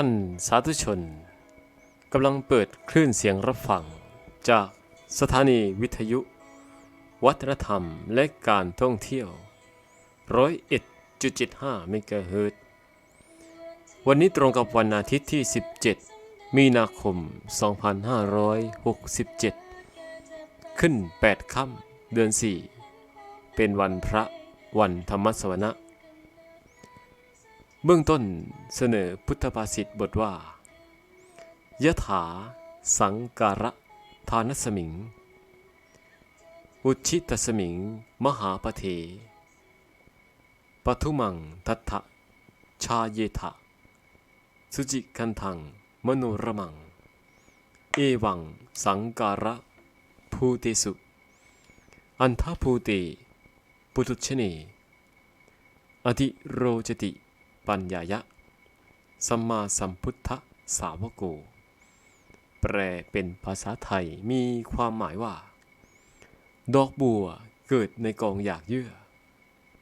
ท่านสาธุชนกำลังเปิดคลื่นเสียงรับฟัง จากสถานีวิทยุ วัฒนธรรมและการท่องเที่ยวร้อยเอ็ดจุดเจ็ดห้าเมกะเฮิรตวันนี้ตรงกับวันอาทิตย์ที่ 17 มีนาคม 2567 ขึ้น 8 ค่ำเดือน 4 เป็นวันพระวันธรรมสวนะ เบื้องต้นเสนอพุทธภาษิตบทว่ายะถาสังการะทานสมิง อุชิตสมิง มหาปเทปทุมังทัตถะชาเยทะ สุจิคันทัง มโนรมัง เอวัง สังการะ ภูเตสุ อันทภูเต ปุตุชเนอธิโรจติ ปัญญายะสัมมาสัมพุทธสาวโก แปลเป็นภาษาไทยมีความหมายว่า ดอกบัวเกิดในกองหยากเยื่อ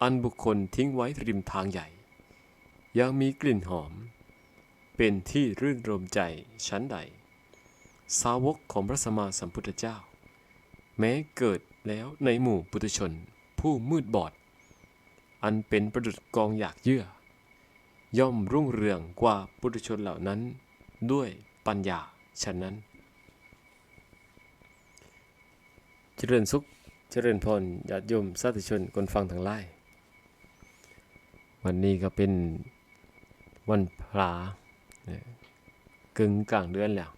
อันบุคคลทิ้งไว้ริมทางใหญ่ ยังมีกลิ่นหอม เป็นที่รื่นรมใจชั้นใด สาวกของพระสัมมาสัมพุทธเจ้า แม้เกิดแล้วในหมู่ปุถุชนผู้มืดบอด อันเป็นประดุจกองหยากเยื่อ ย่อมรุ่งเรืองกว่าปุถุชนเหล่านั้น ด้วยปัญญาฉะนั้น เจริญสุข เจริญพรญาติโยมสาธุชนคนฟังทั้งหลาย วันนี้ก็เป็นวันพระเกึ่งกลางเดือนแล้ว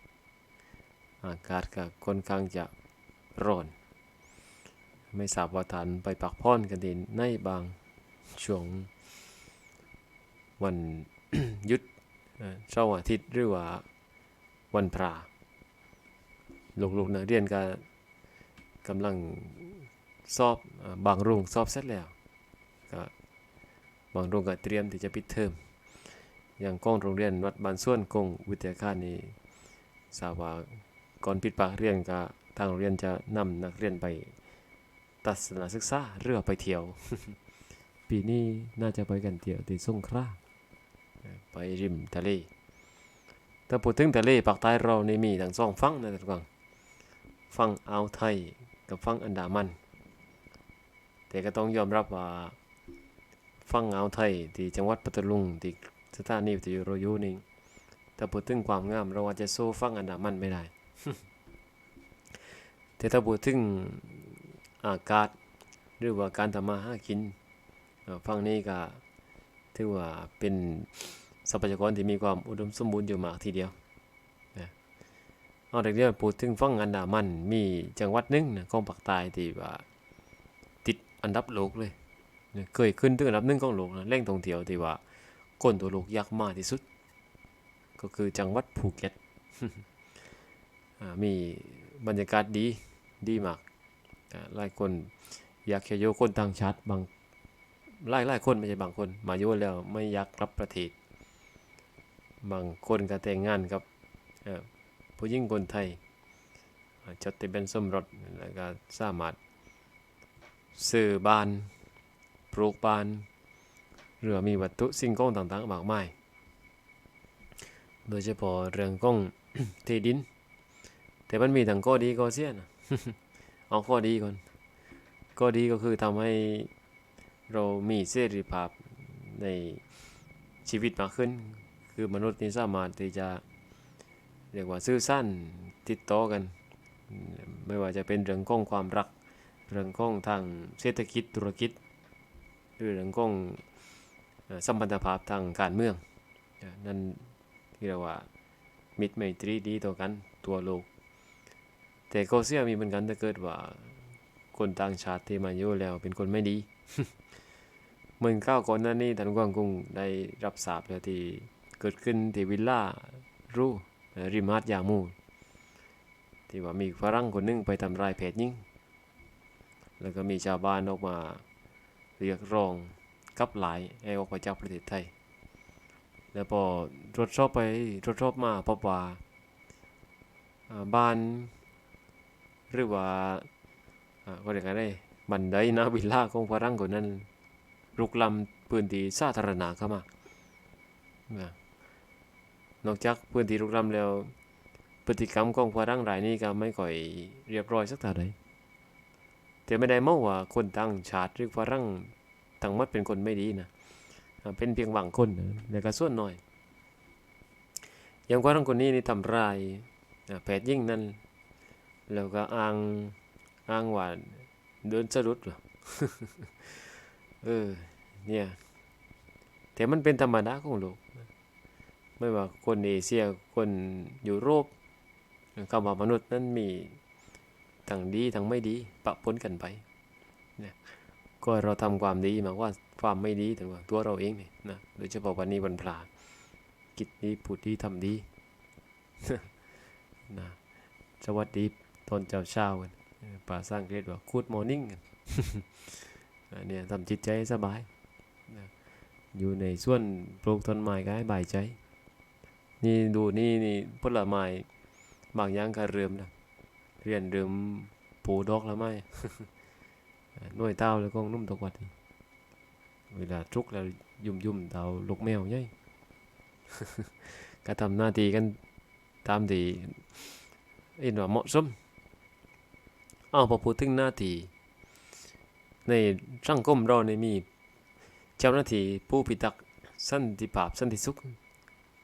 อากาศก็ค่อนข้างจะร้อน ไม่ทราบว่าทานไปปักพรกันดีในบางช่วง วันหยุดเอ่อเสาร์อาทิตย์หรือว่าวันพระลูกๆนักเรียนก็กำลังสอบบางโรงสอบเสร็จแล้วก็บางโรงก็เตรียมที่จะปิดเทอมอย่างกล้องโรงเรียนวัดบ้านส่วนกงวิทยาคารนี่ทราบว่าก่อนปิดปากเรียนก็ทางโรงเรียนจะนำนักเรียนไปทัศนศึกษาเรือไปเที่ยว ปีนี้น่าจะไปกันเที่ยวที่สงขลา ไปริมทะเลถ้าพูดถึงทะเลภาคใต้เรานี่มีทั้งสองฝั่งนะท่านผู้ฟังฝั่งอ่าวไทยกับฝั่งอันดามัน แต่ก็ต้องยอมรับว่าฝั่งอ่าวไทยที่จังหวัดปัตตานีที่สถานีวิทยุโรยูนี่ถ้าพูดถึงความงามเราอาจจะสู้ฝั่งอันดามันไม่ได้ แต่ถ้าพูดถึงอากาศหรือว่าการทำมาหากินฝั่งนี้ก็ ถือว่าเป็นทรัพยากรที่มีความอุดมสมบูรณ์อยู่มากทีเดียวนะเอาแต่เรื่องพูดถึงฝั่งอันดามันมีจังหวัดหนึงนะของภาคใต้ที่ว่าติดอันดับโลกเลยนะเคยขึ้นถึงอันดับหนึ่งของโลกนะแหล่งท่องเที่ยวที่ว่าคนตัวโลกยากมากที่สุด ก็คือจังหวัดภูเก็ตมีบรรยากาศดีดีมากหลายคนอยากจะโยคนต่างชาติบาง หลายหลายคนไม่ใช่บางคน มาโยแล้วไม่อยากกลับประเทศ บางคนก็แต่งงานกับเอ่อผู้หญิงคนไทยจดทะเบียนสมรสแล้วก็สามารถซื้อบ้านปลูกบ้านหรือมีวัตถุสิ่งของต่างๆมากมาย โดยเฉพาะเรื่องของที่ดิน แต่มันมีทั้งข้อดีข้อเสียนะเอาข้อดีก่อนข้อดีก็คือทำให้ เรามีเสรีภาพในชีวิตมากขึ้น คือมนุษย์นี่สามารถที่จะเรียกว่าสื่อสั้นติดต่อกัน ไม่ว่าจะเป็นเรื่องของความรัก เรื่องของทางเศรษฐกิจธุรกิจ หรือเรื่องของสัมพันธภาพทางการเมือง นั่นที่เรียกว่ามิตรไมตรีดีต่อกันตัวโลก แต่ก็เสียมีเหมือนกันถ้าเกิดว่าคนต่างชาติที่มาอยู่แล้วเป็นคนไม่ดี เหมือนข้าวก่อนหน้านี้ท่านกวางคงได้รับทราบแล้วที่เกิดขึ้นที่วิลล่ารูริมหาดยามูที่ว่ามีฝรั่งคนหนึงไปทำลายเพจยิงแล้วก็มีชาวบ้านออกมาเรียกร้องกับหลายให้ออกไปจากประเทศไทย แล้วพอรวจสอบไปรวจสอบมาพบว่าอ่าบ้าน หรือว่าอ่าก็เรียกอะไรบันไดนะวิลล่าของฝรั่งคนนั้น ลุกล้ำพื้นที่สาธารณะเข้ามานอกจากพื้นที่รุกรำแล้วพฤติกรรมของฝรั่งรายนี้ก็ไม่ค่อยเรียบร้อยสักเท่าใดแต่ไม่ได้เมาว่าคนต่างชาติหรือฝรั่งทั้งหมดเป็นคนไม่ดีนะเป็นเพียงบางคนนะแล้วก็ส่วนน้อย อย่างฝรั่งคนนี้นี่ทำร้ายแพทย์ยิ่งนั่นแล้วก็อ้างอ้างว่าเดินสะดุดเหรอเออ เนี่ยแต่มันเป็นธรรมดาของโลก ไม่ว่าคนเอเชียคนยุโรปคำว่ามนุษย์นั้นมีทั้งดีทั้งไม่ดีปะปนกันไปเนี่ยก็เราทำความดีมาว่าความไม่ดีถึงว่าตัวเราเองเนี่ยนะโดยเฉพาะวันนี้วันพระกิจดีพูดดีทำดีนะสวัสดีตอนเช้าเช้าๆกันป่าสร้างเรียกว่า good morning กันอันนี่ยทำจิตใจสบาย อยู่ในส่วนปลูกต้นไม้ก็ให้บายใจ นี่ดูนี่นี่ผลไม้บางอย่างก็เริ่มนะเรียนเริ่มปลูกดอกแล้วไหมหน่วยเต้าแล้วก็นุ่มตกวัดเวลาทุกแล้วยุ่มยุ่มเต้าลูกแมวใหญ่ก็ทำหน้าที่กันตามที่เอ็นว่าเหมาะสมอ้าวพอพูดถึงหน้าที่ในสังคมเราในมี เจ้าหน้าที่ผู้พิทักษ์สันติภาพสันติสุข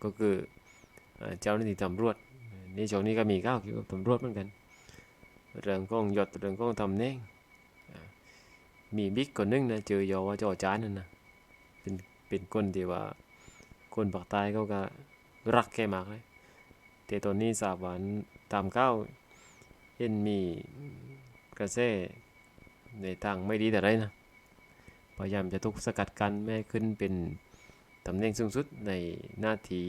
ก็คือเจ้าหน้าที่ตำรวจนี่ช่วงนี้ก็มีก้าวเกี่ยวกับตำรวจเหมือนกัน เรื่องของยศเรื่องของตำแหน่งมีบิ๊กคนหนึงนะเจอยอว่าจอจานนั่นนะเป็นเป็นคนที่ว่าคนภาคใต้เขาก็รักแกมากเลยแต่ตอนนี้ทราบว่าตามก้าวเห็นมีกระแสในทางไม่ดีแต่ไรนะ พยายามจะทุกสกัดกันไม่ขึ้นเป็นตำแหน่งสูงสุดในหน้าที่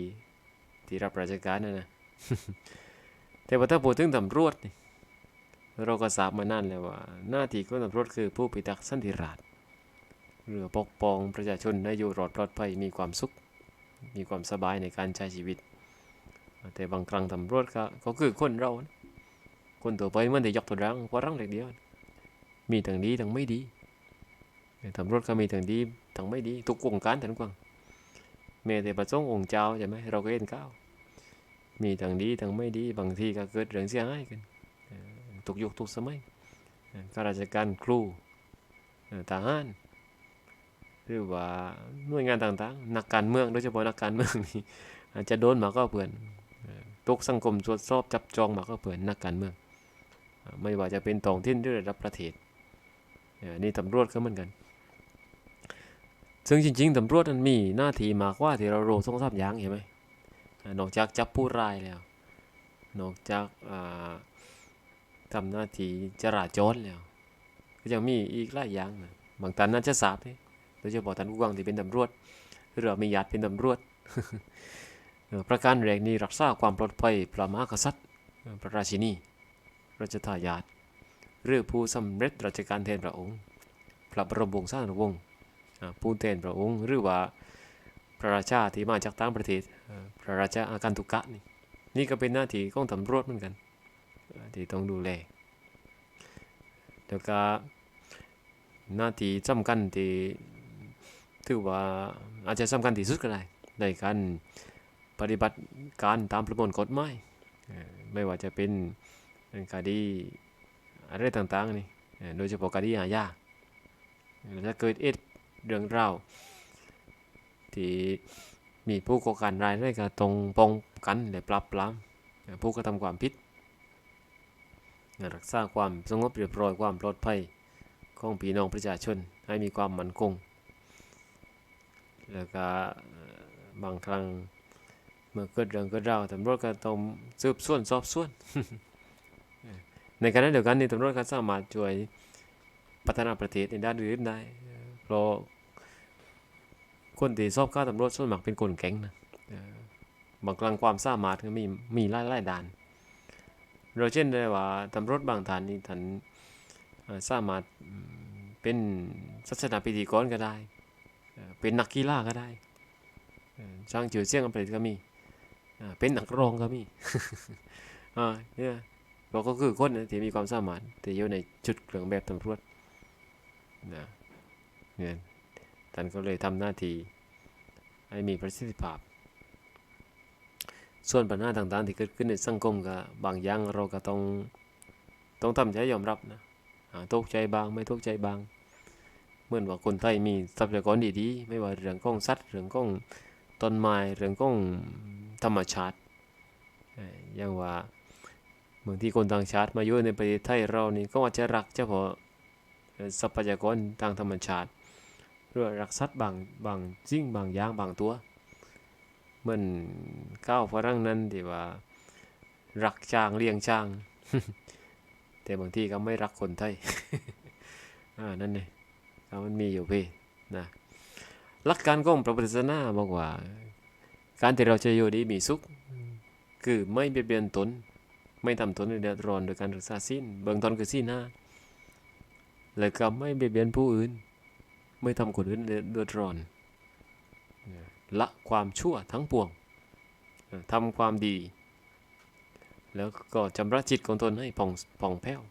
ที่รับราชการนะนะแต่ว่าถ้าพูดถึงตำรวจนี่เราก็ทราบมานานแล้วว่า หน้าที่ของตำรวจคือผู้พิทักษ์สันติราษฎร์หรือปกป้องประชาชนให้อยู่รอดปลอดภัยมีความสุข มีความสบายในการใช้ชีวิต แต่บางครั้งตำรวจก็ก็คือคนเรานะคนตัวไปมันแต่ยกตัวรังเพราะรังเล็กเดียว มีทั้งดีทั้งไม่ดี ตำรวจก็มีทั้งดีทั้งไม่ดี ทุกวงการทั้งกวางแม้แต่พระสงฆ์องค์เจ้าใช่ไหมเราก็เห็นก้าวมีทั้งดีทั้งไม่ดีบางทีก็เกิดเรื่องเสียหายกันทุกยุคทุกสมัยข้าราชการครูทหารหรือว่าหน่วยงานต่างๆ นักการเมืองโดยเฉพาะนักการเมืองนี่อาจจะโดนมาก็เพื่อนตกสังคมตรวจสอบจับจองมาก็เพื่อนนักการเมือง ไม่ว่าจะเป็นท้องถิ่นหรือระดับประเทศนี่ตำรวจก็เหมือนกัน ซึ่งจริง ๆตำรวจมันมีหน้าที่มากกว่าที่เรารู้สงสามอย่างเห็นไหมนอกจากจับผู้ร้ายแล้ว นอกจากทำหน้าที่จราจรแล้ว ก็ยังมีอีกหลายอย่างนะบางท่านน่าจะทราบนี่โดยเฉพาะท่านผู้กองที่เป็นตำรวจหรือมีญาติเป็นตำรวจ ประการแรกนี่รักษาความปลอดภัยพระมหากษัตริย์ พระราชินีรัชทายาทหรือผู้สำเร็จราชการแทนพระองค์ พระบรมวงศานุวงศ์ ผู้แทนพระองค์หรือว่าพระราชาที่มาจากต่างประเทศพระราชาอาการตุกะนี่นี่ก็เป็นหน้าที่ของตำรวจเหมือนกันที่ต้องดูแลแล้วก็หน้าที่สำคัญที่ถือว่าอาจจะสำคัญที่สุดก็ได้ในการปฏิบัติการตามประมวลกฎหมายไม่ว่าจะเป็นคดีอะไรต่างๆนี่โดยเฉพาะคดีอาญาถ้าเกิดเอด เรื่องเราที่มีผู้ก่อการร้ายได้ก็ตรงป้องกันและปราบปรามผู้กระทำความผิดรักษาความสงบเรียบร้อยความปลอดภัยของพี่น้องประชาชนให้มีความมั่นคง แล้วก็บางครั้งเมื่อเกิดเรื่องเกิดราวตำรวจก็ต้องสืบสวนสอบสวน ในขณะเดียวกันนี่ตำรวจก็สามารถช่วยพัฒนาประเทศในด้านอื่นได้ เพราะ คนที่สอบข้าตำรวจส่วนมากเป็นคนแข็งนะบางครั้งความสามารถก็มีมีหลายหลายด้าน เราเช่นได้ว่าตำรวจบางท่านนี่ท่านเอ่อสามารถเป็นศาสนาพิธีกรก็ได้ เป็นนักกีฬาก็ได้เอ่อสร้างชื่อเสียงกับประเทศก็มี เป็นนักร้องก็มีเนี่ยเราก็คือคนที่มีความสามารถแต่อยู่ในชุดเครื่องแบบตำรวจนะเนี่ย ท่านก็เลยทำหน้าที่ให้มีประสิทธิภาพ ส่วนปัญหาต่างๆที่เกิดขึ้นในสังคมก็บางอย่างเราก็ต้องต้องทำใจยอมรับนะอ่าตกใจบางไม่ตกใจบาง เหมือนว่าคนไทยมีทรัพยากรดีๆ ไม่ว่าเรื่องของสัตว์เรื่องของต้นไม้เรื่องของธรรมชาติอย่างว่าบางที่คนต่างชาติมาอยู่ในประเทศไทยเรานี่ก็อาจจะรักเฉพาะทรัพยากรทางธรรมชาติ หรือรักสัตว์บางบางสิ่งบางอย่างบางตัว เหมือนข้าวฝรั่งนั้นที่ว่า รักช้างเลี้ยงช้าง แต่บางที่ก็ไม่รักคนไทยอ่านั่นเองก็มันมีอยู่พี่นะหลักการของพระพุทธศาสนาบอกว่า การที่เราจะอยู่ดีมีสุข คือไม่เบียดเบียนตน ไม่ทำตนให้เดือดร้อนโดยการรักษาศีลเบื้องต้นคือศีลห้าแล้วก็ไม่เบียดเบียนผู้อื่น ไม่ทำคนอื่นเดือดร้อนละความชั่วทั้งปวงทำความดี แล้วก็ชำระจิตของตนให้ผ่องผ่องแผ้ว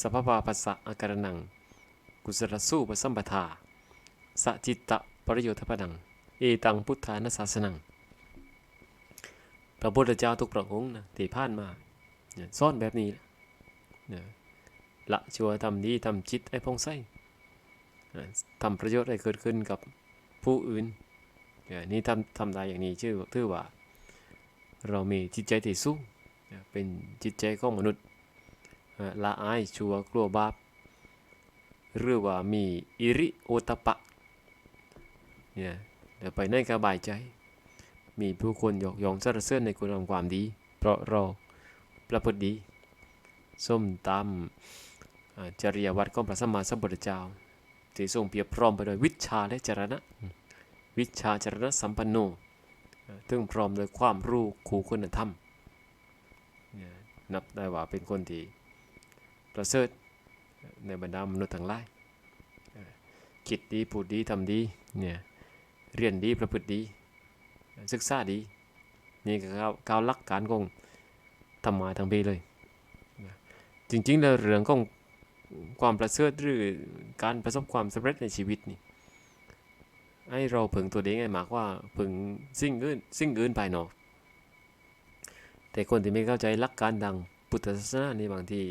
สภาวะปัสสะอาการนัง กุศลสู้ปสัมปทาสจิตตะปริโยทปนัง เอตังพุทธานาศาสนัง พระพุทธเจ้าทุกพระองค์นะที่ผ่านมาเนี่ยสอนแบบนี้นะละชั่วทำดีทำจิตให้ผ่องใสเอ่อ ทำประโยชน์ให้เกิดขึ้นกับผู้อื่นเนี่ยนี่ทำทำได้อย่างนี้ชื่อถือว่า เรามีจิตใจที่สูงเป็นจิตใจของมนุษย์ละอายชัวกลัวบาปหรือว่ามีอิริโอตปปะเนี่ยเดี๋ยวไปในกระบายใจ มีผู้คนยกย่องสรรเสริญในคุณงามความดี เพราะเราประพฤติดี ส้มตามเอ่อจริยวัตรของพระสัมมาสัมพุทธเจ้า ที่ทรงเปรียบพร้อมไปด้วยวิชาและจรณะ วิชาจรณะสัมปันโนเอ่อถึงพร้อมด้วยความรู้คู่คุณธรรม นับได้ว่าเป็นคนที่ประเสริฐในบรรดามนุษย์ทั้งหลายคิดดีพูดดีทำดีเนี่ยเรียนดีประพฤติดี ศึกษาดี นี่ก็ก้าวลักการของธรรมะทั้งปีเลย จริงๆแล้วเรื่องของ ความประเสริฐหรือการประสบความสำเร็จในชีวิตนี่ให้เราพึงตัวเองให้มากว่าพึงสิ่งอื่นสิ่งอื่นภายนอก แต่คนที่ไม่เข้าใจหลักการดังพุทธศาสนานี่บางที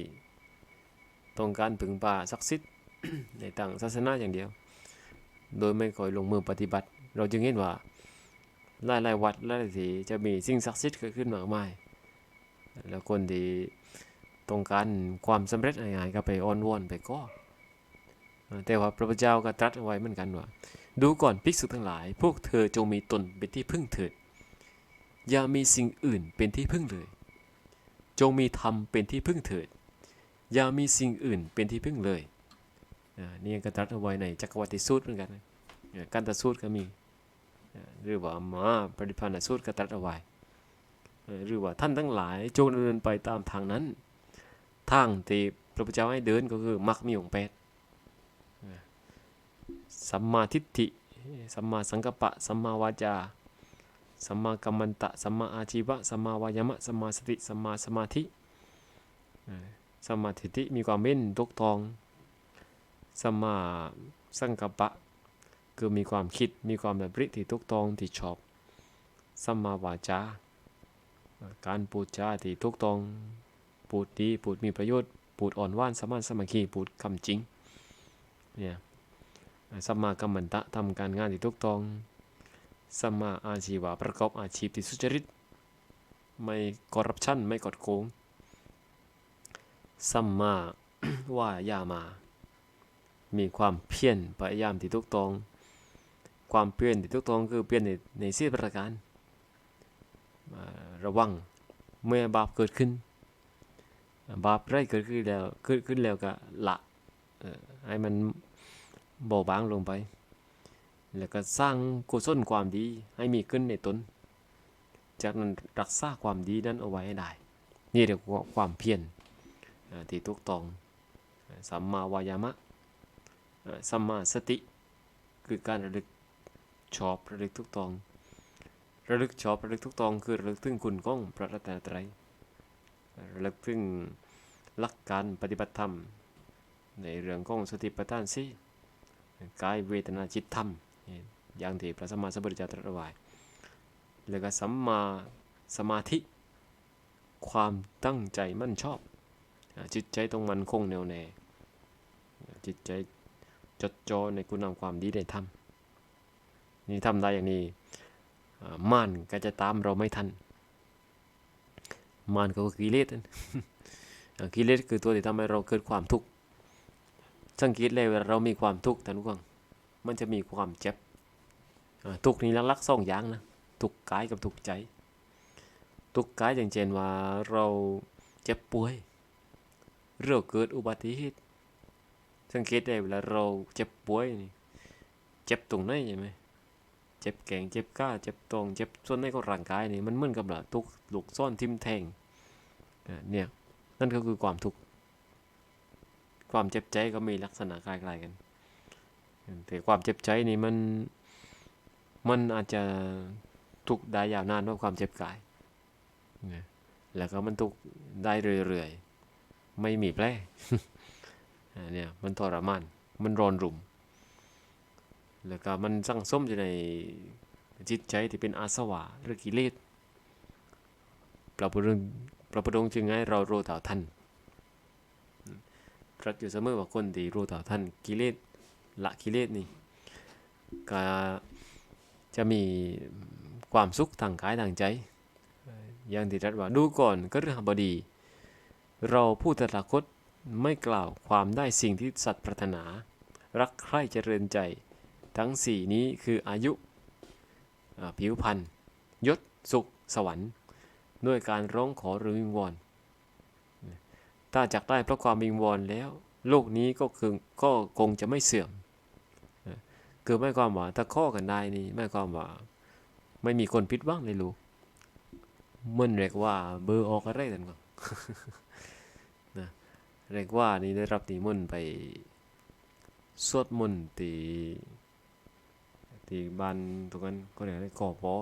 ต้องการพึงป่าศักดิ์สิทธิ์ในทางศาสนาอย่างเดียว โดยไม่ค่อยลงมือปฏิบัติ เราจึงเห็นว่าหลายๆวัดหลายๆที่จะมีสิ่งศักดิ์สิทธิ์เกิดขึ้นมากมาย แล้วคนที่ ต้องการความสำเร็จง่ายๆก็ไปอ้อนวอนไปก็แต่ว่าพระพุทธเจ้าก็ตรัสเอาไว้เหมือนกันว่า ดูก่อนภิกษุทั้งหลาย พวกเธอจงมีตนเป็นที่พึ่งเถิด อย่ามีสิ่งอื่นเป็นที่พึ่งเลย จงมีธรรมเป็นที่พึ่งเถิด อย่ามีสิ่งอื่นเป็นที่พึ่งเลยอ่านี่ก็ตรัสเอาไว้ในจักรวัติสูตรเหมือนกันนะอ่ากันตสูตรก็มีหรือว่ามาปฏิพันธ์สูตรก็ตรัสเอาไว้หรือว่าท่านทั้งหลายจงดำเนินไปตามทางนั้น ทางที่พระพุทธเจ้าให้เดินก็คือมรรคมีองค์แปดสัมมาทิฏฐิ สัมมาสังกัปปะ สัมมาวาจา สัมมากัมมันตะ สัมมาอาชีวะ สัมมาวายามะ สัมมาสติ สัมมาสมาธิสัมมาทิฏฐิมีความเป็นทุกทอง สัมมาสังกัปปะ คือมีความคิด มีความแบบริที่ทุกทองที่ชอบ สัมมาวาจา การพูดจาที่ทุกทอง พูดดีพูดมีประโยชน์พูดอ่อนหวานสมานสมัคคีพูดคำจริงเนี่ยสัมมากัมมันตะทำการงานที่ถูกต้องสัมมาอาชีวะประกอบอาชีพที่สุจริต ไม่คอร์รัปชันไม่กดโกงสัมมาว่ายามา มีความเพียรพยายามที่ถูกต้อง ความเพียรที่ถูกต้องคือเพียรในในสี่ประการระวังเมื่อบาปเกิดขึ้น บาปไรเกิดขึ้นแล้วเกิดขึ้นแล้วก็ละเออให้มันเบาบางลงไป แล้วก็สร้างกุศลความดีให้มีขึ้นในตน จากนั้นรักษาความดีนั้นเอาไว้ให้ได้ นี่เรียกว่าความเพียรที่ถูกต้องสัมมาวายามะสัมมาสติ คือการระลึกชอบระลึกถูกตอง ระลึกชอบระลึกถูกตองคือระลึกถึงคุณของพระรัตนตรัย อ่าระลึกถึงหลักการปฏิบัติธรรม ในเรื่องของสติปัฏฐานสี่กายเวทนาจิตธรรม อย่างที่พระสัมมาสัมพุทธเจ้าตรัสไว้แล้วก็สัมมาสมาธิ ความตั้งใจมั่นชอบ จิตใจต้องมันคงแน่วแน่ จิตใจจดจ่อในคุณงามความดีได้ทำนี่ทำได้อย่างนี้ม่านก็จะตามเราไม่ทัน ม่านก็คือกิเลสกิเลสคือตัวที่ทำให้เราเกิดความทุกข์สังเกตเลยเวลาเรามีความทุกข์ท่านผู้ฟังมันจะมีความเจ็บทุกนี้ลักๆสองอย่างนะทุกกายกับทุกใจ ทุกกายอย่างเช่นว่าเราเจ็บป่วยเราเกิดอุบัติเหตุสังเกตได้เวลาเราเจ็บป่วยนี่เจ็บตรงไหนใช่ไหม เจ็บแกงเจ็บก้าเจ็บตรงเจ็บส่วนไหนของร่างกายนี่มันเหมือนกับละทุกลูกซ่อนทิมแทงเนี่ยนั่นก็คือความทุกข์ความเจ็บใจก็มีลักษณะคล้ายๆกันแต่ความเจ็บใจนี่มันมันอาจจะทุกได้ยาวนานเพราะความเจ็บกายแล้วก็มันทุกได้เรื่อยๆ ไม่มีแผลเนี่ยมันทรมาน มันร้อนรุ่ม แล้วก็มันสั่งสมอยู่ในจิตใจที่เป็นอาสวะหรือกิเลสพระพุทธพระพุทธองค์จึงให้เรารู้เท่าทันตรัสอยู่เสมอว่าคนที่รู้เท่าทันกิเลสละกิเลสนี่ก็จะมีความสุขทางกายทางใจ อย่างที่ตรัสว่าดูก่อนก็เรื่องบดี เราผู้ตถาคตไม่กล่าวความได้สิ่งที่สัตว์ปรารถนา รักใคร่เจริญใจ ทั้งสี่นี้คืออายุผิวพรรณยศสุขสวรรค์ ด้วยการร้องขอหรือวิงวอนถ้าจักได้เพราะความวิงวอนแล้วโลกนี้ก็คือก็คงจะไม่เสื่อม คือไม่ความว่าถ้าข้อกันได้นี่ไม่ความว่าไม่มีคนพิดว่างในลูกมันเรียกว่าเบอร์ออกอะไรกันก่อนนะเรียกว่านี่ได้รับนิมนต์ไปสวดมนต์ตี ตีบ้านตรงนั้นก็เรียกว่าก่อปอ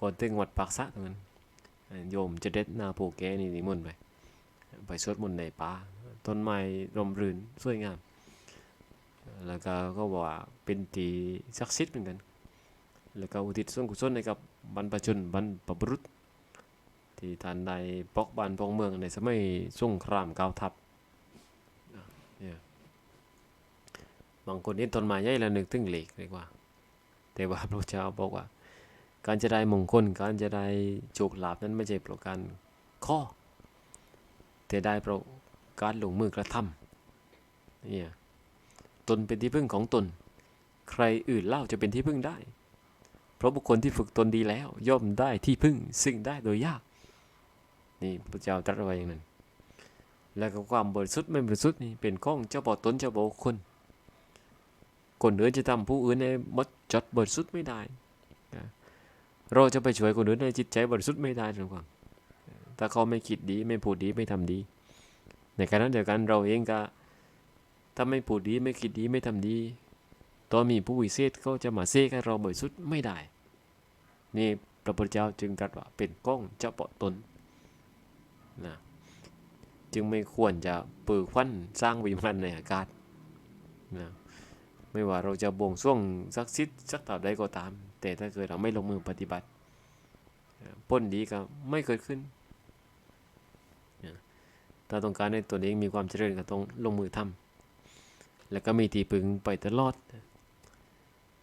ก่อนเต็งวัดปากซะตรงนั้นโยมจะเด็ดนาผูแกนี่นิมนต์ไปไปสวดมนต์ในป่าต้นไม้ร่มรื่นสวยงาม แล้วก็ก็บอกว่าเป็นตีศักดิ์สิทธิ์เหมือนกัน แล้วก็อุทิศส่วนกุศลให้กับบรรพชนบรรพบุรุษ ที่ท่านได้ปกบ้านปกเมืองในสมัยสงครามเก้าทัพเนี่ยบางคนเห็นต้นไม้ใหญ่แล้วนึกถึงเหล็กเลยว่า แต่ว่าพระเจ้าบอกว่า การจะได้มงคล การจะได้โชคลาภนั้นไม่ใช่เพราะการข้อ แต่ได้เพราะการลงมือกระทำเนี่ยตนเป็นที่พึ่งของตน ใครอื่นเล่าจะเป็นที่พึ่งได้ เพราะบุคคลที่ฝึกตนดีแล้ว ย่อมได้ที่พึ่งซึ่งได้โดยยาก นี่พระเจ้าตรัสไว้อย่างนั้น แล้วก็ความบริสุทธิ์ไม่บริสุทธิ์นี่เป็นข้องเจ้าบอตนเจ้าบอคน คนอื่นจะทำผู้อื่นในมดจดบริสุทธิ์ไม่ได้เราจะไปช่วยคนอื่นในจิตใจบริสุทธิ์ไม่ได้ทุกคนถ้าเขาไม่คิดดีไม่พูดดีไม่ทำดี ในขณะเดียวกันเราเองก็ถ้าไม่พูดดีไม่คิดดีไม่ทำดีตอนมีผู้วิเศษเขาจะมาเสกให้เราบริสุทธิ์ไม่ได้ นี่พระพุทธเจ้าจึงตรัสว่าเป็นกล้องเจ้าปาะตนนะจึงไม่ควรจะปือควันสร้างวิมานในอากาศนะ ไม่ว่าเราจะบ่งส่วงสักซิดสักต่าใดก็ตาม แต่ถ้าเกิดเราไม่ลงมือปฏิบัติพ้นดีก็ไม่เกิดขึ้นถ้าต้องการให้ตัวเองมีความเจริญก็ต้องลงมือทำแล้วก็มีที่พึงไปตลอด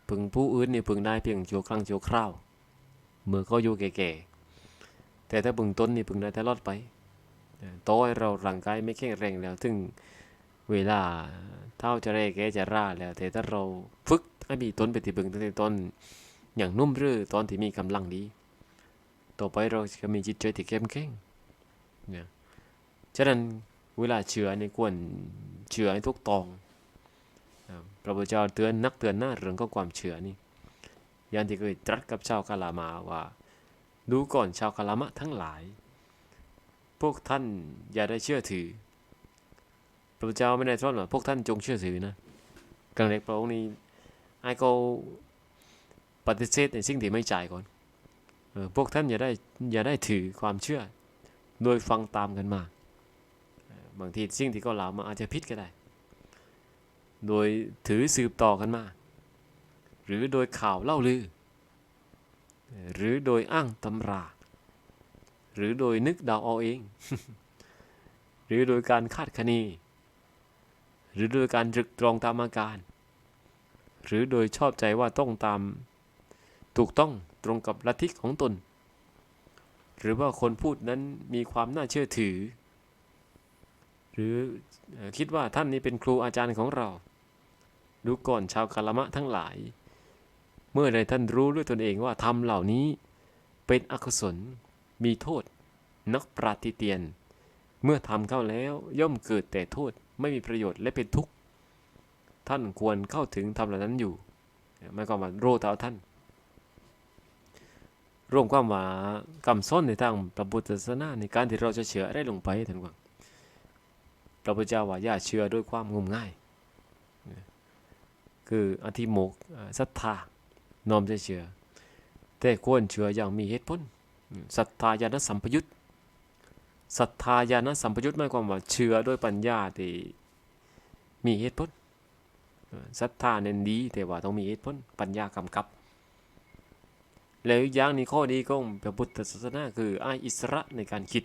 พึงผู้อื่นนี่พึงได้เพียงชั่วครั้งชั่วคราว เมื่อเขาอยู่แก่ๆ แต่ถ้าพึงต้นนี่พึงได้ตลอดไปต่อให้เราร่างกายไม่แข็งแรงแล้ว ถึงเวลา เท่าจะเรแกจะร่าแล้วแต่ถ้าเราฝึกให้มีต้นไปที่พึงตั้งแต่ต้น อย่างนุ่มรื่อตอนที่มีกำลังดี ต่อไปเราจะมีจิตใจที่เข้มแข็งเนี่ยฉะนั้นเวลาเชื่อในควรเชื่อให้ทุกตองพระพุทธเจ้าเตือนนักเตือนหน้าเรื่องก็ความเชื่อนี่ย่างที่เคยตรัสกับชาวกาลามาว่า ดูก่อนชาวกาลามะทั้งหลาย พวกท่านอย่าได้เชื่อถือ พระเจ้าไม่ได้ทอดว่าพวกท่านจงเชื่อถือนะกังเล็กพระองค์นี้ไอ้ก็ปฏิเสธในสิ่งที่ไม่จ่ายก่อนออพวกท่านอย่าได้อย่าได้ถือความเชื่อ โดยฟังตามกันมา บางทีสิ่งที่เขาเล่ามาอาจจะพิษก็ได้ โดยถือสืบต่อกันมา หรือโดยข่าวเล่าลือ หรือโดยอ้างตำรา หรือโดยนึกเดาเอาเอง หรือโดยการคาดคะเน หรือโดยการตรึกตรองตามอาการ หรือโดยชอบใจว่าต้องตาม ถูกต้องตรงกับลัทธิของตน หรือว่าคนพูดนั้นมีความน่าเชื่อถือ หรือคิดว่าท่านนี้เป็นครูอาจารย์ของเรา ดูก่อนชาวกาลมะทั้งหลาย เมื่อใดท่านรู้ด้วยตนเองว่าธรรมเหล่านี้เป็นอกุศลมีโทษ นักปราติเตียน เมื่อทำเข้าแล้วย่อมเกิดแต่โทษไม่มีประโยชน์และเป็นทุกข์ ท่านควรเข้าถึงธรรมเหล่านั้นอยู่หมายความาโรเท้าท่าน ร่วมความว่ากำซ้อนในทางพระพุทธศาสนาในการที่เราจะเชื่ออะไรลงไปท่านว่าพระพุทธเจ้าว่าอย่าเชื่อด้วยความงมง่าย คืออธิโมกข์ศรัทธาน้อมจะเชื่อ แต่ควรเชื่ออย่างมีเหตุผลศรัทธาญาณสัมปยุต ศรัทธาญาณสัมปยุตหมายความว่าเชื่อด้วยปัญญาที่มีเหตุผลศรัทธาเน้นดีแต่ว่าต้องมีเหตุผลปัญญากำกับ แล้วอย่างนี้ข้อดีของพระพุทธศาสนาคืออ้ายอิสระในการคิด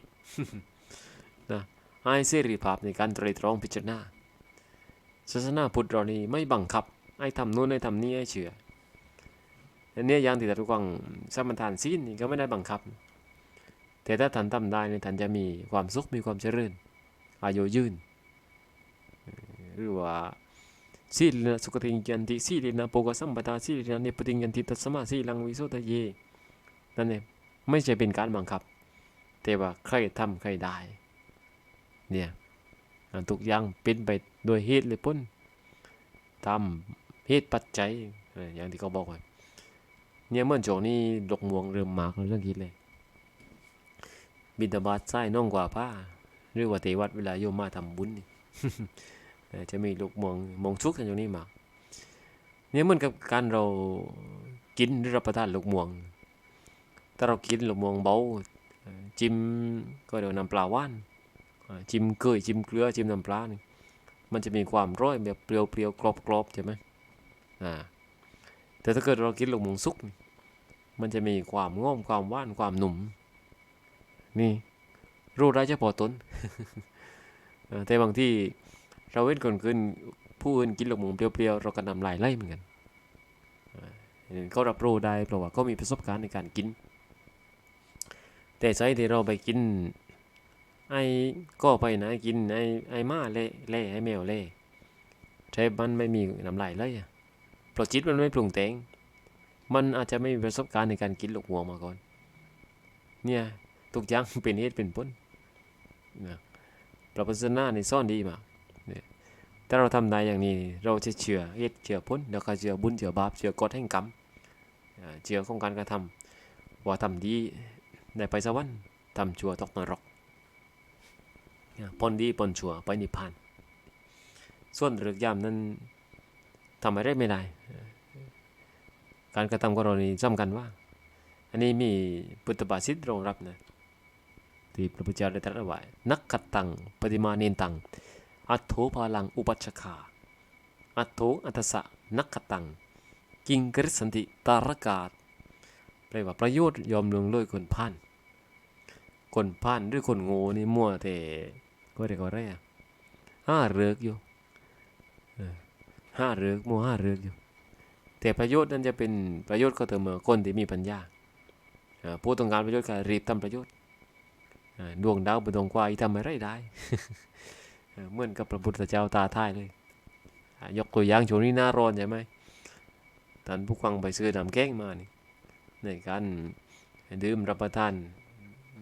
นะอ้ายเสรีภาพในการไตรตรองพิจารณาศาสนาพุทธเรานี่ไม่บังคับให้ทำนู่นให้ทำนี่ให้เชื่ออันนี้ยอย่างที่ตะทุกวังสมทานศีลนี่ก็ไม่ได้บังคับ แต่ถ้าท่านทำได้เนี่ยท่านจะมีความสุขมีความเจริญอายุยืนหรือว่าสีลนะสุขติยันติสีลนะโปกสัมปทาสีลนะเนปติยันติตัสมาสีลังวิโสทะเยนั่นเองไม่ใช่เป็นการบังคับ แต่ว่าใครทำใครได้เนี่ยทุกอย่างเป็นไปโดยเหตุและผลตามเหตุปัจจัยอย่างที่เขาบอกไว้เนี่ยเมื่อโจนี้ดกมวงเริ่มมากเรื่องคิดเลย บิณฑบาตใส่น้องกว่าผ้าหรือว่าเทวัดเวลาโยมมาทำบุญนี่จะมีลูกม่วงมองชุกกันอยู่นี่มาเนี่ยเหมือนกับการเรากินหรือรับประทานลูกมวง ถ้าเรากินลูกมวงเบาจิ้มก็เดี๋ยวน้ำปลาว่านจิ้มเกยจิ้มเกลือจิ้มน้ำปลานี่มันจะมีความร้อยแบบเปรี้ยวเปรียวๆกรอบกรอบๆใช่ไหมอ่าแต่ถ้าเกิดเรากินลูกหมูสุก มันจะมีความง่อมความว่านความหนุ่ม นี่รู้ได้เฉพาะตนแต่บางที่เราเว้นคนขึ้นผู้อื่นกินหลกหมูเปรี้ยวๆเราก็นำลายไล่เหมือนกันเขารับรู้ได้เพราะว่าเขามีประสบการณ์ในการกิน แต่ใช่ที่เราไปกิน ไอ้ก็ไปนะกินไอ้ไอ้มาเล่เล่ไอ้แมวเล่ใช่มันไม่มีน้ำลายเลยอะเพราะจิตมันไม่ปรุงแต่งมันอาจจะไม่มีประสบการณ์ในการกินหลกหัวมาก่อน เนี่ย ทุกอย่างเป็นเหตุเป็นผลนะพระพุทธศาสนาในซ่อนดีมากเนี่ยถ้าเราทำได้อย่างนี้ เราจะเชื่อเหตุเชื่อผลแล้วก็เชื่อบุญเชื่อบาปเชื่อกฎแห่งกรรมเชื่อของการกระทำว่าทำดีได้ไปสวรรค์ทำชั่วตกนรกเนี่ยปนดีปนชั่วไปนิพพาน ส่วนเรือกยามนั้นทำอะไรไม่ได้ การกระทำของเรานี่สำคัญว่า อันนี้มีพุทธบาษิตรองรับนะ ที่พระพุทธเจ้าได้ตรัสไว้นักขตังปฏิมาเนนตัง อัตโถพาลังอุปัชฌคา อัตโถอัตสะนักขตัง กิงกริสันติตารกาศแปลว่าประโยชน์ยอมลงเลยคนพ่านคนพ่านหรือคนโง่นี่มั่วแต่ก็เรียกว่าอะไรอะห้าเรือกอยู่ห้าเรือกมั่วห้าเรือกอยู่แต่ประโยชน์นั้นจะเป็นประโยชน์ก็ต่อเมื่อคนที่มีปัญญาผู้ต้องการประโยชน์ก็รีบทำประโยชน์ ดวงดาวบนดวงควายทำอะไรได้เออเหมือนกับพระพุทธเจ้าตาท่ายเลย ยกตัวอย่างช่วงนี้หน้าร้อนใช่ไหมท่านผู้ฟังไปซื้อน้ำแกงมานี่ในการดื่มรับประทาน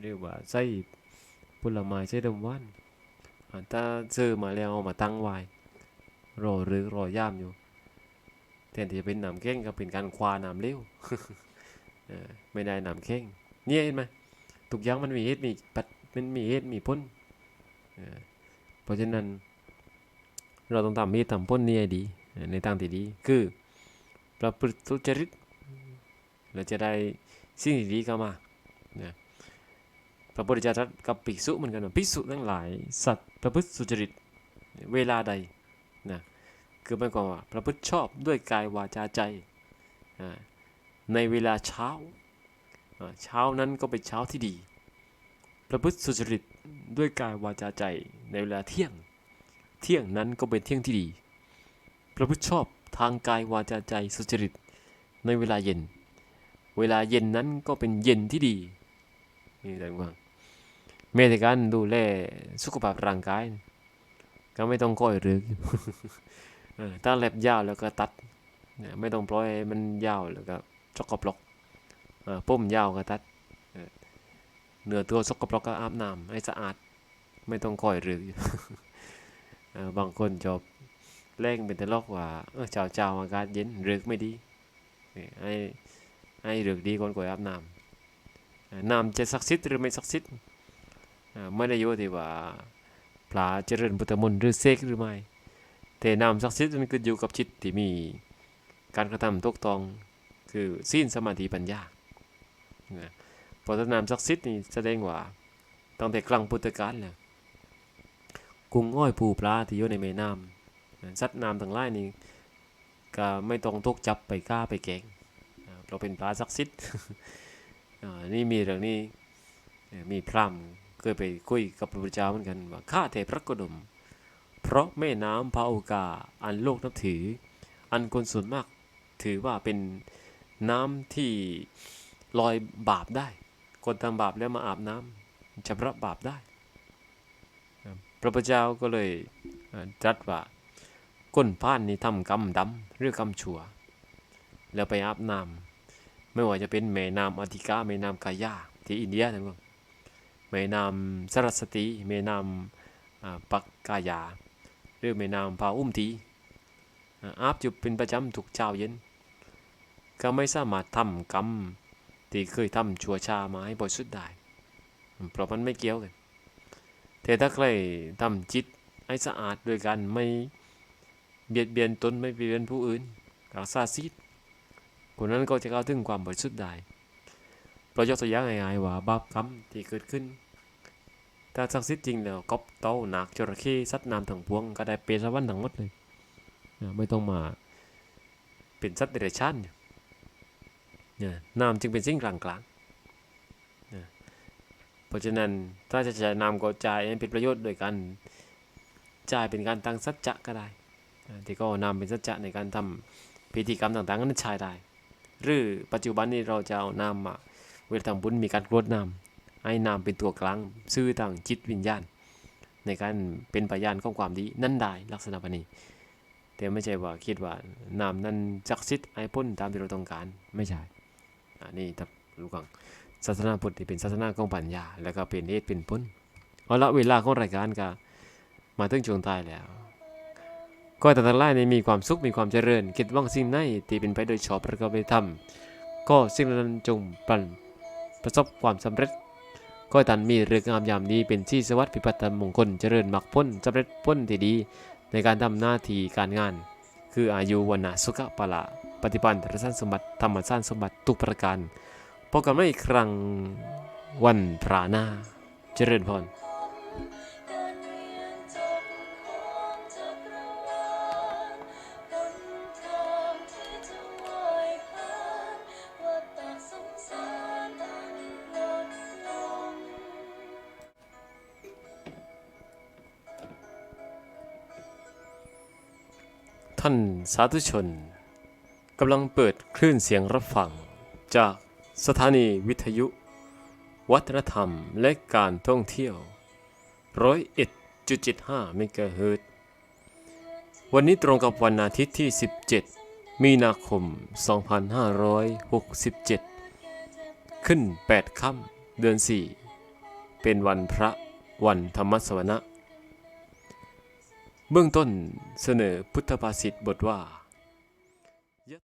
เรียกว่าใส่ผลไม้ใส่ดมวานถ้าซื้อมาแล้วเอามาตั้งไว้รอหรือรอย่ามอยู่แทนที่จะเป็นน้ำแข้งก็เป็นการควาน้ำเลี้ยวไม่ได้น้ำแข้งเนี่ยเห็นไหม ทุกอย่างมันมีเหตุมีปัจมันมีเหตุมีผลเออเพราะฉะนั้น เราต้องทำเหตุทำผลนี่ให้ดี ในทางที่ดี คือประพฤติสุจริตเราจะได้สิ่งดีเข้ามาพระพุทธเจ้าตรัสกับภิกษุเหมือนกันว่าภิกษุทั้งหลาย สัตว์ประพฤติสุจริตเวลาใดนะคือหมายความว่าประพฤติชอบด้วยกายวาจาใจ ในเวลาเช้า เช้านั้นก็เป็นเช้าที่ดี ประพฤติสุจริตด้วยกายวาจาใจในเวลาเที่ยง เที่ยงนั้นก็เป็นเที่ยงที่ดี ประพฤติชอบทางกายวาจาใจสุจริตในเวลาเย็น เวลาเย็นนั้นก็เป็นเย็นที่ดีนี่ท่านผู้ฟังแม้แต่การดูแลสุขภาพร่างกาย ก็ไม่ต้องก้อยหรือถ้าเล็บยาวแล้วก็ตัด ไม่ต้องปล่อยมันยาวแล้วก็สกปรกเออ ปุ่มยาวก็ตัดเนื้อตัวสกปรกก็อาบน้ำให้สะอาดไม่ต้องก้อยหรือบางคนชอบแรงเป็นตลกว่าเออเจ้าเจ้าอากาศเย็นหรือไม่ดีให้ให้หรือดีก่อนก่อยอาบน้ำน้ำจะศักดิ์สิทธิ์หรือไม่ศักดิ์สิทธิ์ไม่ได้อยู่ที่ว่าพระเจริญพุทธมนต์หรือเสกหรือไม่แต่นามศักดิ์สิทธิ์มันก็อยู่กับจิตที่มีการกระทำถูกต้องคือสิ้นสมาธิปัญญา นะพราะถ้านามศักดิ์สิทธิ์นี่แสดงว่าตั้งแต่ครั้งพุทธกาลแล้วกุ้งอ้อยปูปลาที่อยู่ในแม่น้ำนะสัตว์น้ำทั้งหลายนี่ก็ไม่ต้องถูกจับไปฆ่าไปแกงเราเป็นปลาศักดิ์สิทธิ์นี่มีเรื่องนี้มีพรามเคยไปคุยกับพระพุทธเจ้าเหมือนกันว่าข้าแต่พระกดม เพราะแม่น้ำพาโอกาอันโลกนับถือ อันคนส่วนมากถือว่าเป็นน้ำที่ ลอยบาปได้ คนทำบาปแล้วมาอาบน้ำชำระบาปได้ครับพระพุทธเจ้าก็เลยเอ่อตรัสว่าก้นพานนี่ทำกรรมดำหรือกรรมชั่ว แล้วไปอาบน้ำไม่ว่าจะเป็นแม่น้ำอธิกาแม่น้ำกายาที่อินเดียทั้งหมดแม่น้ำสรัสตีแม่น้ำอ่าปักกายา หรือแม่น้ำพาอุ้มทีอ่าอาบอยู่เป็นประจำทุกเช้าเย็น ก็ไม่สามารถทำกรรม ที่เคยทำชั่วชามาให้บริสุทธิ์ได้เพราะมันไม่เกี่ยวกันแต่ถ้าใครทำจิตให้สะอาดโดยการไม่เบียดเบียนตนไม่เบียดเบียนผู้อื่นรักษาศีลคนนั้นก็จะเข้าถึงความบริสุทธิ์ได้เรายกตัวอย่างง่ายๆว่าบาปกรรมที่เกิดขึ้น ถ้าศักดิ์สิทธิ์จริงแล้วกอบเต้าหนักจระเข้สัตว์น้ำทั้งปวงก็ได้เปรตสวรรค์ทั้งหมดเลย ไม่ต้องมาเป็นสัตว์เดรัจฉาน นี่ยน้ำจึงเป็นสิ่งกลางกลางๆเพราะฉะนั้นถ้าจะใช้น้ำก็จ่ายให้เป็นประโยชน์โดยการจ่ายเป็นการตั้งสัจจะก็ได้ที่ก็เอานำเป็นสัจจะในการทำพิธีกรรมต่างๆนั้นใช้ได้ หรือปัจจุบันนี้เราจะเอาน้ำมาเวลาทำบุญมีการกรวดน้ำให้นามเป็นตัวกลางซื่อต่างจิตวิญญาณ ในการเป็นพยานของความดีนั่นได้ลักษณะปนี้แต่ไม่ใช่ว่าคิดว่านามนั้นจักสิทธิ์ไอ้พ้นตามที่เราต้องการไม่ใช่ อันนี้ทับรู้กังศาสนาพุทธที่เป็นศาสนาของปัญญา แล้วก็เป็นเหตุเป็นผลเอาละเวลาของรายการก็มาถึงช่วงท้ายแล้วก็แต่ทั้งหลายในมีความสุขมีความเจริญ คิดว่างสิ่งไหนที่เป็นไปโดยชอบประกอบไปทำก็สิ่งนั้นจงปันประสบความสำเร็จ ก็ให้ท่านมีเรืองามยามดีเป็นที่สวัสดิ์พิพัฒนมงคลเจริญมรรคพ้นสำเร็จพ้นที่ดี ในการทำหน้าที่การงาน คืออายุวันนะสุขะปะละ ปฏิบัติธรรมสมบัติธรรมสร้างสมบัติทุกประการพบกันใหม่อีกครั้งวันพระหน้า เจริญพรท่านสาธุชน กำลังเปิดคลื่นเสียงรับฟัง จากสถานีวิทยุ วัฒนธรรมและการท่องเที่ยวร้อยเอ็ดจุดเจ็ดห้าเมกะเฮิรตวันนี้ตรงกับวันอาทิตย์ที่ 17 มีนาคม 2567 ขึ้น 8 ค่ำเดือน 4 เป็นวันพระวันธรรมสวนะ เบื้องต้นเสนอพุทธภาษิตบทว่า